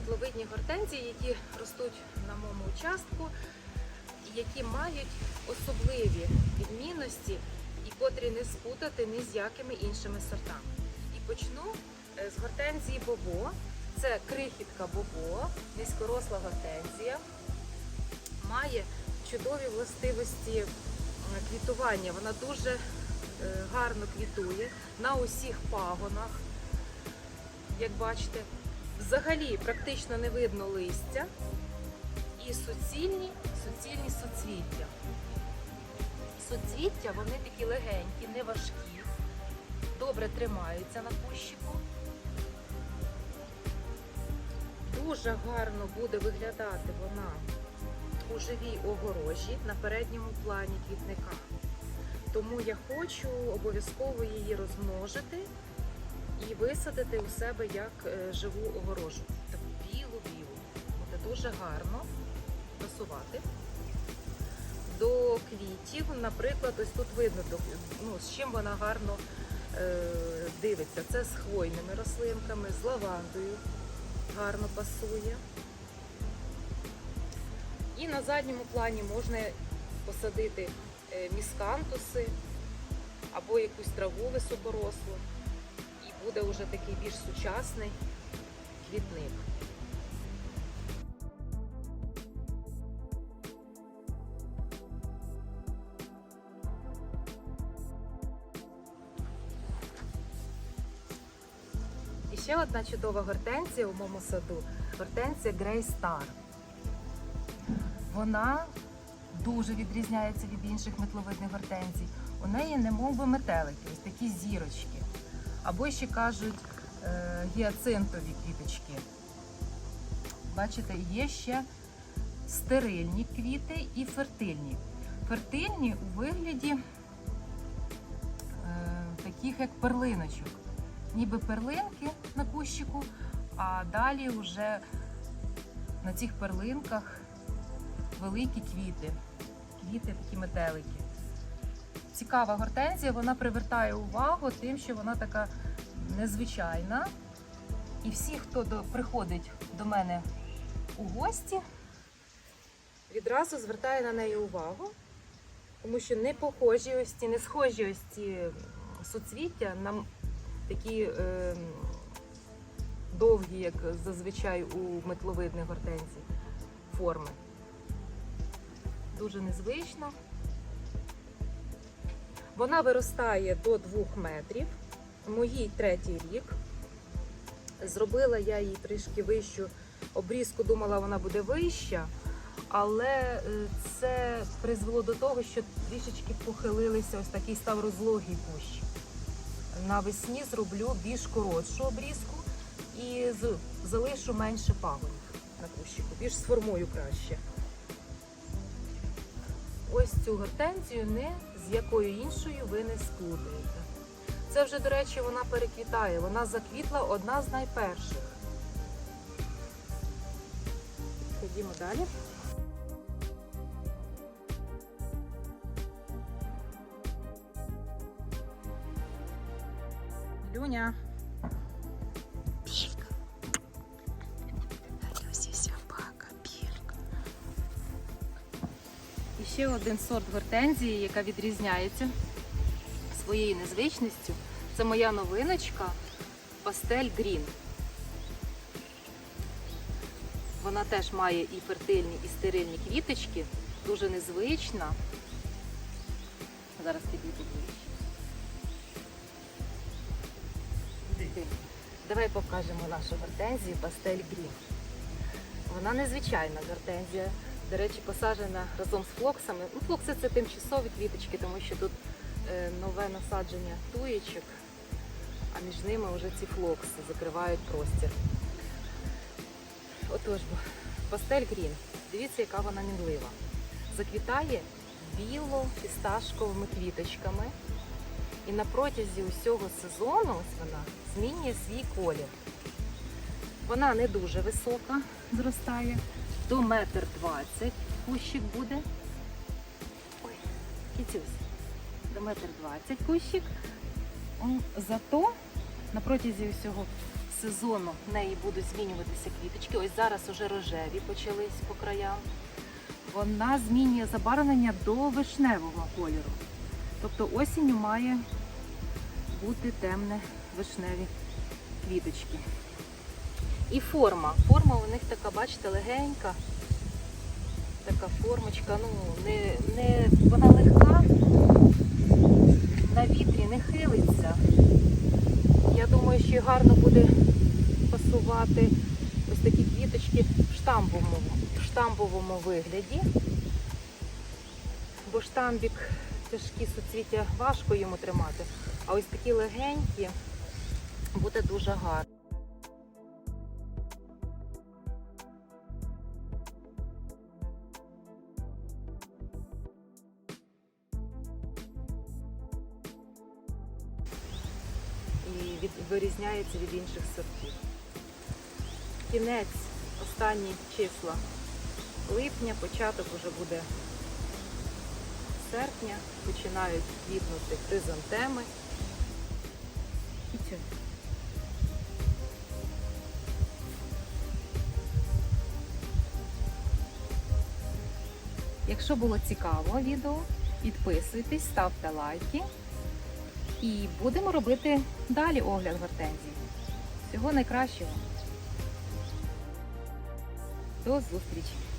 метловидні гортензії, які ростуть на моєму участку, які мають особливі відмінності і котрі не спутати ні з якими іншими сортами. І почну е, з гортензії Бобо. Це крихітка Бобо, низькоросла гортензія. Має чудові властивості е, квітування. Вона дуже е, гарно квітує на усіх пагонах, як бачите. Взагалі практично не видно листя і суцільні, суцільні суцвіття. Суцвіття вони такі легенькі, не важкі, добре тримаються на кущику. Дуже гарно буде виглядати вона у живій огорожі на передньому плані квітника. Тому я хочу обов'язково її розмножити і висадити у себе як е, живу огорожу. Таку білу-білу. Буде дуже гарно красувати. До квітів, наприклад, ось тут видно, ну, з чим вона гарно е, дивиться. Це з хвойними рослинками, з лавандою гарно пасує. І на задньому плані можна посадити е, міскантуси або якусь траву високорослу. Буде вже такий більш сучасний квітник. І ще одна чудова гортензія у моєму саду гортензія Grey Star. Вона дуже відрізняється від інших метловидних гортензій. У неї не би метелики, ось такі зірочки. Або ще кажуть е, гіацинтові квіточки. Бачите, є ще стерильні квіти і фертильні. Фертильні у вигляді е, таких як перлиночок. Ніби перлинки на кущику, а далі вже на цих перлинках великі квіти. Квіти такі метелики. Цікава гортензія, вона привертає увагу тим, що вона така незвичайна. І всі, хто до, приходить до мене у гості, відразу звертає на неї увагу, тому що не похожі ось ці, не схожі ось ці суцвіття на такі е, довгі, як зазвичай у метловидних гортензій, форми. Дуже незвично. Вона виростає до 2 метрів. Моїй третій рік. Зробила я їй трішки вищу обрізку, думала, вона буде вища, але е, це призвело до того, що трішечки похилилися, ось такий став розлогий кущ. Навесні зроблю більш коротшу обрізку і залишу менше пагонів на кущику, більш сформую краще. Ось цю гортензію не якою іншою ви не сплутаєте. Це вже, до речі, вона переквітає. Вона заквітла одна з найперших. Ходімо далі. Люня. Ще один сорт гортензії, яка відрізняється своєю незвичністю. Це моя новиночка Пастель Грін. Вона теж має і фертильні, і стерильні квіточки. Дуже незвична. Зараз підійду ближче. Давай покажемо нашу гортензію Пастель Грін. Вона незвичайна гортензія. До речі, посаджена разом з флоксами. Ну, флокси це тимчасові квіточки, тому що тут е, нове насадження туєчок, а між ними вже ці флокси закривають простір. Отож, бо, пастель грін. Дивіться, яка вона мінлива. Заквітає біло-фісташковими квіточками. І на протязі усього сезону ось вона змінює свій колір. Вона не дуже висока зростає, до метр двадцять кущик буде. Ой, кітюсь. До метр двадцять кущик. Зато на протязі усього сезону в неї будуть змінюватися квіточки. Ось зараз уже рожеві почались по краям. Вона змінює забарвлення до вишневого кольору. Тобто осінню має бути темне вишневі квіточки. І форма. Форма у них така, бачите, легенька. Така формочка, ну, не, не, вона легка, на вітрі не хилиться. Я думаю, що гарно буде пасувати ось такі квіточки в штамбовому, в штамбовому вигляді. Бо штамбік тяжкі суцвіття важко йому тримати. А ось такі легенькі буде дуже гарно. І від, вирізняється від інших сортів. Кінець, останні числа липня, початок уже буде серпня, починають квітнути хризантеми. Якщо було цікаво відео, підписуйтесь, ставте лайки. І будемо робити далі огляд гортензії. Всього найкращого. До зустрічі!